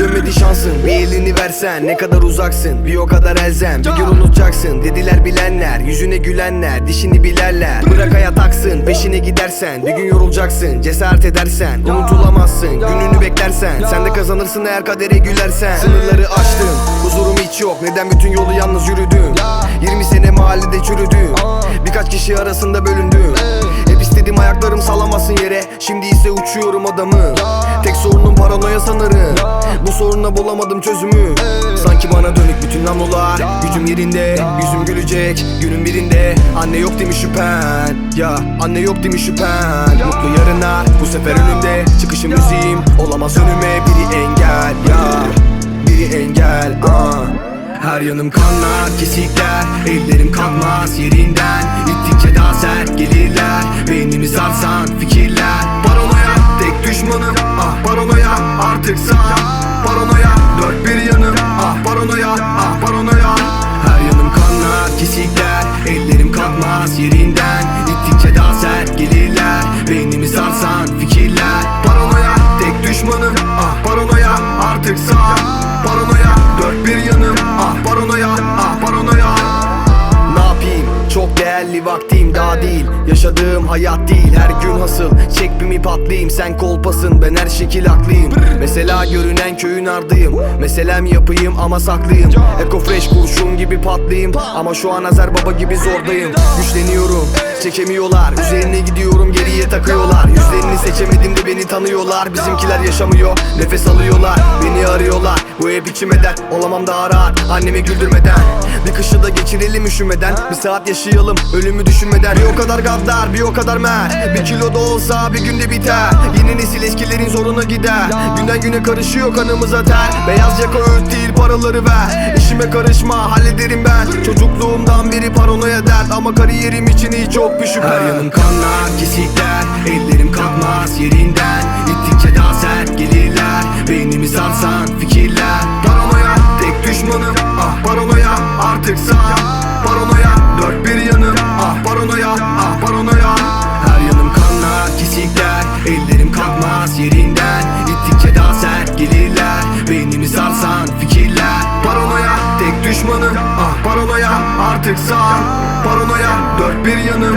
dönmedi şansın Bir elini versen ne kadar uzaksın Bir o kadar elzem bir gün unutacaksın. Dediler bilenler yüzüne gülenler Dişini bilerler. Bırak hayat aksın Peşine gidersen bir gün yorulacaksın Cesaret edersen unutulamazsın Gününü beklersen. Sen de kazanırsın eğer kadere gülersen. Sınırları aştım huzurum hiç yok. Neden bütün yolu yalnız yürüdüm 20 sene mahallede çürüdüm Birkaç kişi arasında bölündüm Hep istedim ayaklarım salamasın yere. Şimdi ise uçuyorum adamı. Tek sorunum paranoya sanırım. Bu soruna bulamadım çözümü. Sanki bana dönük bütün namlular. Gücüm yerinde yüzüm gülecek. Günün birinde anne yok demiş şüphen? Ya anne yok demiş şüphen? Mutlu yarınlar bu sefer önümde. Çıkışım müziğim olamaz önüme. Biri engel ya. Biri engel ah. Her yanım kanlar, kesikler. Ellerim kalmaz yerinden. İttikçe daha sert Kalmaz yerinden. İttikçe daha sert gelirler. Beynimi sarsan fikirler. Paranoya tek düşmanım. Ah paranoya artık sağ. Paranoya dört bir yanım. Ah paranoya ah paranoya. Ne yapayım? Çok değerli vaktim değil Yaşadığım hayat değil. Her gün hasıl Çek bir patlayayım? Sen kolpasın ben her şekil haklıyım. Mesela görünen köyün ardıyım. Meselem yapayım ama saklıyım. Eko fresh kurşun gibi patlayayım. Ama şu an Azer baba gibi zordayım. Güçleniyorum çekemiyorlar. Üzerine gidiyorum geriye takıyorlar. Yüzlerini seçemedim de beni tanıyorlar. Bizimkiler yaşamıyor nefes alıyorlar. Beni arıyorlar. Bu hep içime dert Olamam daha rahat. Annemi güldürmeden Bir kışı da geçirelim üşümeden. Bir saat yaşayalım ölümü düşünmeden. Bir o kadar gaddar bir o kadar mert Bir kilo da olsa bir günde biter. Yeni nesil eskilerin zoruna gider. Günden güne karışıyor kanımıza ter. Beyaz yaka öğüt değil paraları ver. İşime karışma hallederim ben. Çocukluğumdan beri paranoya dert. Ama kariyerim için hiç çok bir şüphe. Her yanım kanlar kesikler. Ellerim kalkmaz yerinden. İttikçe daha sert gelirler. Beynimi sarsan fikirler. Paranoya tek düşmanım paranoya artık sağ. Paranoya dört bir yanım. Ah paranoya ah paranoya. Her yanım kanlar kesikler Ellerim kalkmaz yerinden. İttikçe daha sert gelirler. Beynimi sarsan fikirler. Paranoya tek düşmanım. Ah paranoya artık sağ. Paranoya dört bir yanım